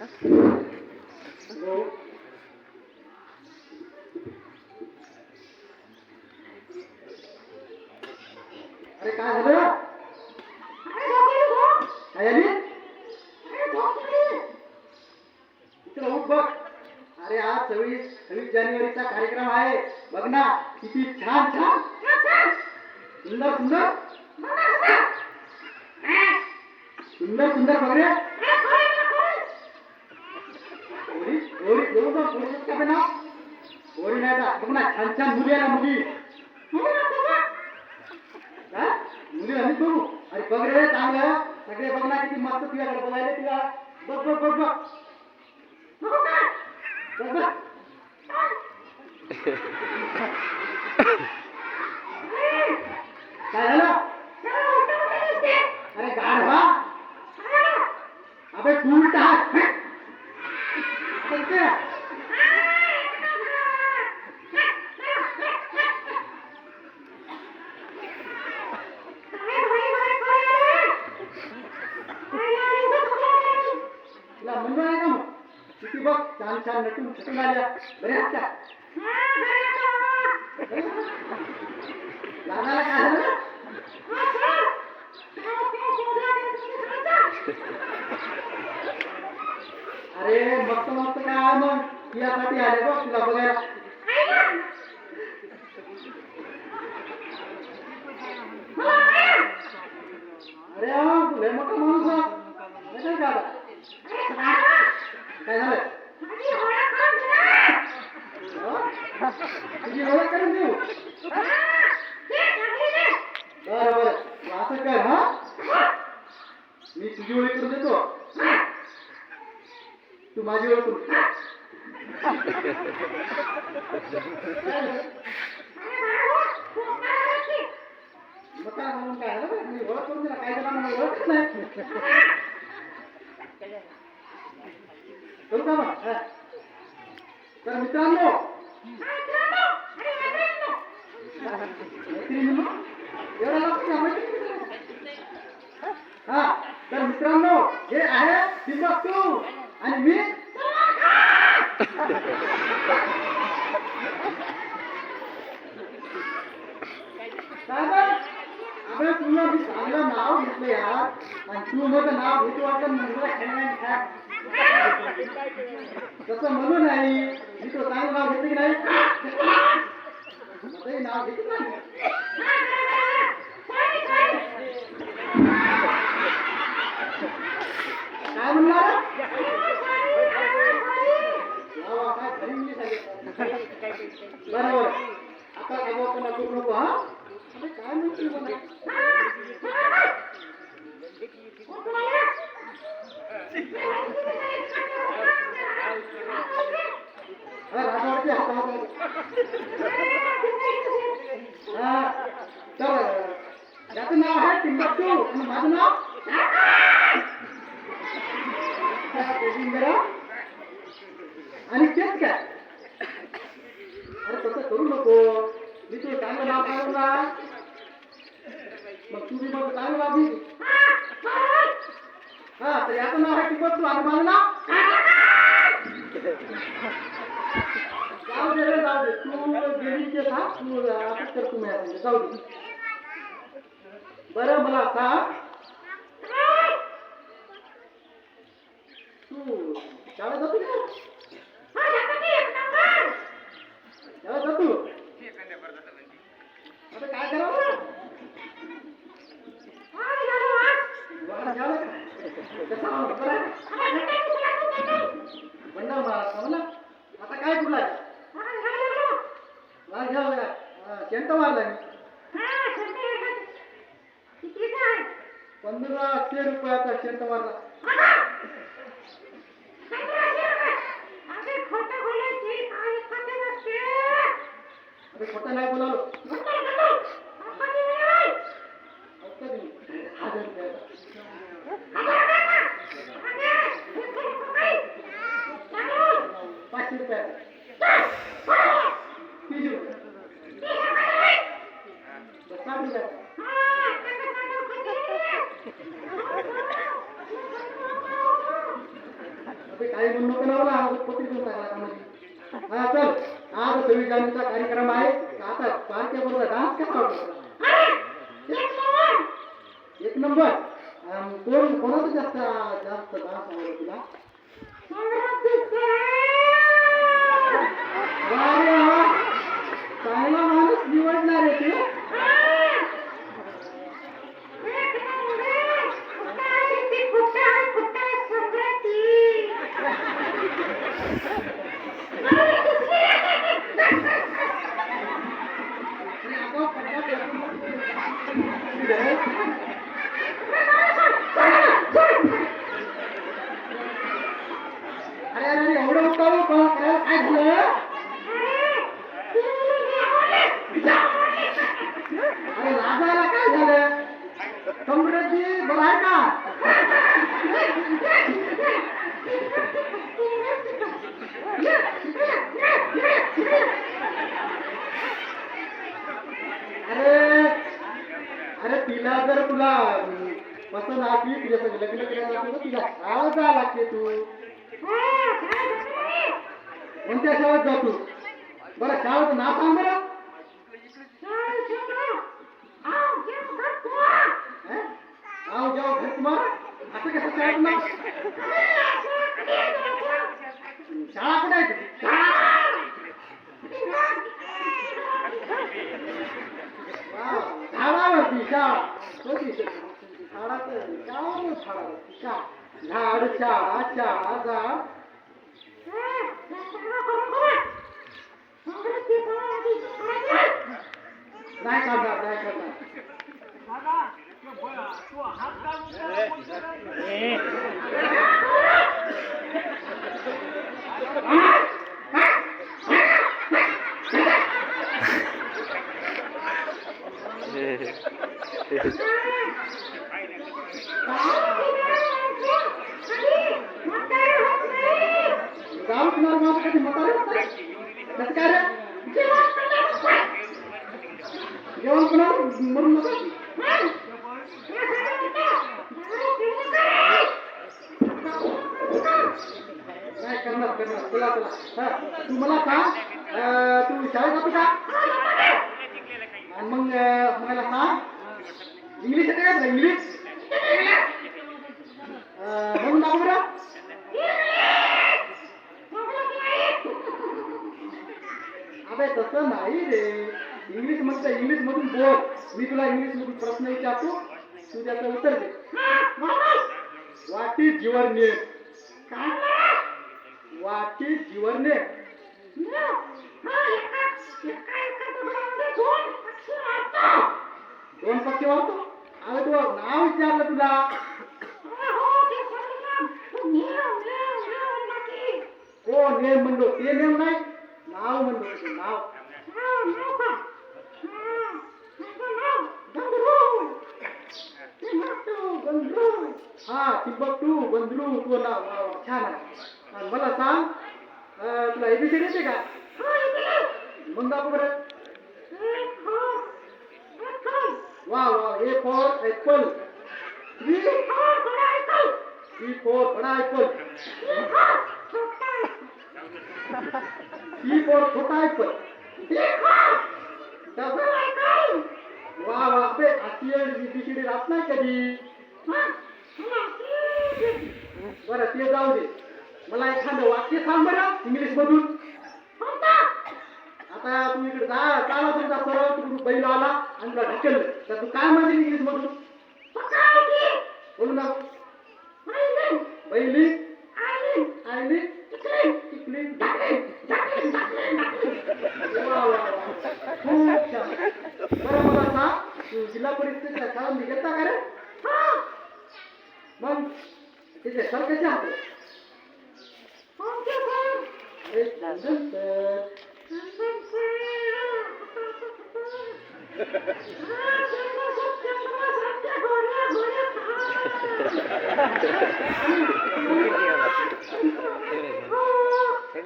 अरे काय झालं? काय बघ. अरे आज सव्वीस सव्वीस जानेवारीचा कार्यक्रम आहे. बघ ना किती छान छान. सुंदर सुंदर. सुंदर सुंदर. बघ रे. पोरी पोरी बघू काय नाव नाही का बघ ना छान छान मुली आहे ना मुली. हा? मुली आली बघू. अरे बघ रे चांगलं. सगळे बघ ना किती मस्त तुझ्याकडे बघायला तुला. बघ बघ बघ बघ. बघ बघ. काय झालं अरे गाढवा अबे तू उलटा हात चलते तुला म्हणलं नाही का मग किती छान नटून छटून आल्या बऱ्याच का लागायला काय झालं अरे मस्त मस्त काय आहे मग? तुझ्यासाठी आले बघ तुला बघायला अरे हा, तू लय मोठा माणूस आहे. नाही काय झालं? काय झालं हं? तुझी ओळख करून देऊ बरं बरं तू असं कर हा मी तुझी ओळख करून देतो तू माझी ओळख करून दे. मग काय म्हणून काय झालं बरं? मी ओळख करून दिला काय झालं मला ओळखच नाही करू का मग हा. तर मित्रांनो मैत्रिणींनो, एवढा लक्ष द्या, मैत्रिणींनो. हा तर मित्रांनो हे आहे टिंबकटू आणि मी. आपण तुला मी चांगलं नाव घेतलं यार. आणि तू माझं नाव घेतो वाटलं म्हणजे तसं म्हणू नाही. मी तो चांगलं नाव घेते की नाही? नाव घेते नाही काय म्हणणार नाव काय खरी मुली सांगितलं बरोबर आता काय आपण करू नको हा अरे काय म्हणते मला हा, राजावरती हात हात हा, तर त्याचं नाव आहे टिंबकटू आणि माझं नाव गोविंदराव आणि तेच काय? अरे तसं करू नको. मी तुला चांगलं नाव सांगू ना मग तुम्ही मग चांगलं नाव घे. हा तर याचं नाव आहे टिंबकटू आणि माझं नाव? जाऊ दे रे जाऊ दे. तू गेलीचे सांग तू असंच कर तुम्ही जाऊ दे. बरं मला सांग तू शाळेत जातो का शाळेत आता काय करावं? बंडल मारा म्हणा आता काय तुला वाढ घ्यावं का? शेंट मारला मी पंधराशे रुपयाचा शेंट मारला अरे खोटं नाही बोलावलं औषध नाही. हजार रुपयाचा पाचशे रुपयाचा तीनशे रुपये बस साठ रुपयाचा अबे काही म्हणू नको नवला पत्री देऊन टाकला कामाची हा चल आज सव्वीस जानेवारीचा कार्यक्रम आहे आता पार्ट्या बरोबर डान्स कसा वाटतो एक नंबर! कोण कोणाचं जास्त जास्त डान्स आवडतो तुला वा रे वा. चांगला माणूस निवडला रे तू अरे अरे अरे, एवढं उठावं का? करायला काय झालं अरे लाजायला काय झालं समृद्धी बरं आहे का अरे अरे तिला जर तुला अं, जास्त असली तुझ्या संग लग्न करायला तुझ्या शाळेत जायला लागते तू. कोणत्या शाळेत जातो? बरं शाळेचं नाव सांग बरं. आव जाव जाओ घर असं कसं शाळेत नाव? शाळा कुठे आहे शाळा. वा, झाडावरती शाळा. झाडाचं गावावर झाडावरती शाळा झाड शाळा शाळा झाड नाही करणार नाही करणार गाव तुम्हाला माझं कधी म्हातारे होतं? कसं काय रे जेवण पुन्हा मरून नका नाही करणार करणार तुला तुला तू मला सांग तू शाळेत जातो का आणि मग मला सांग इंग्लिश येते का इंग्लिश अं, म्हणून दाखव बरं तसं नाही रे. इंग्लिश म्हणतं इंग्लिश मधून बोल. मी तुला इंग्लिश मधून प्रश्न विचारतो तू त्याचं उत्तर दे. What is your name what is your name दोन पक्षी वाढतो अरे तू नाव विचारलं तुला. हो नेम म्हणलो. ते नेम नाही. नाव म्हणलो ते नाव. हा टिंबकटू बंदरू तू नाव. छान आहे. मला सांग तुला एबीसीडी येते का? मग दाखव बरं. वा वा A for apple three three for बडा ऍपल फॉर छोटा ऍपल वा वा बे राहत नाही कधी. बरं ते जाऊ दे. मला एखादं वाक्य सांग बरं इंग्लिश मधून आता तू इकडे जा चाला तुमचा सरळ तिकडून बैल आला आणि तुला तर तू काय म्हणते इंग्लिश मधून बोलू ना बैली आयली टिकली वा, वा, वा. खूप छान बरं मला सांग तू जिल्हा परिषदेच्या शाळा निघता का रे मग तिथे सर कसे आहात एक नंदन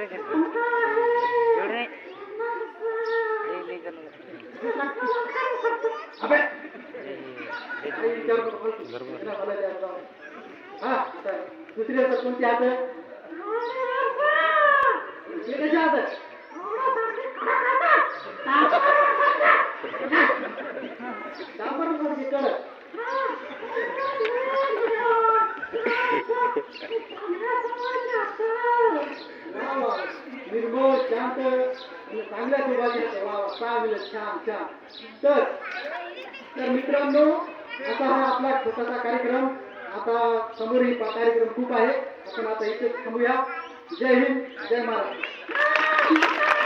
सर अबे काही विचारू नको, बोल तू. त्याला बोलायचं आता. हा आता दुसरी असं कोणती हात हे कसे आहात डांबर सारखे कडक वा वा निर्मळ शांत आणि चांगल्या स्वभावाचे आहेत. छान छान. तर तर मित्रांनो आता हा आपला छोटासा कार्यक्रम आता समोर ही कार्यक्रम खूप आहे. आपण आता इथेच थांबूया. जय हिंद जय महाराष्ट्र.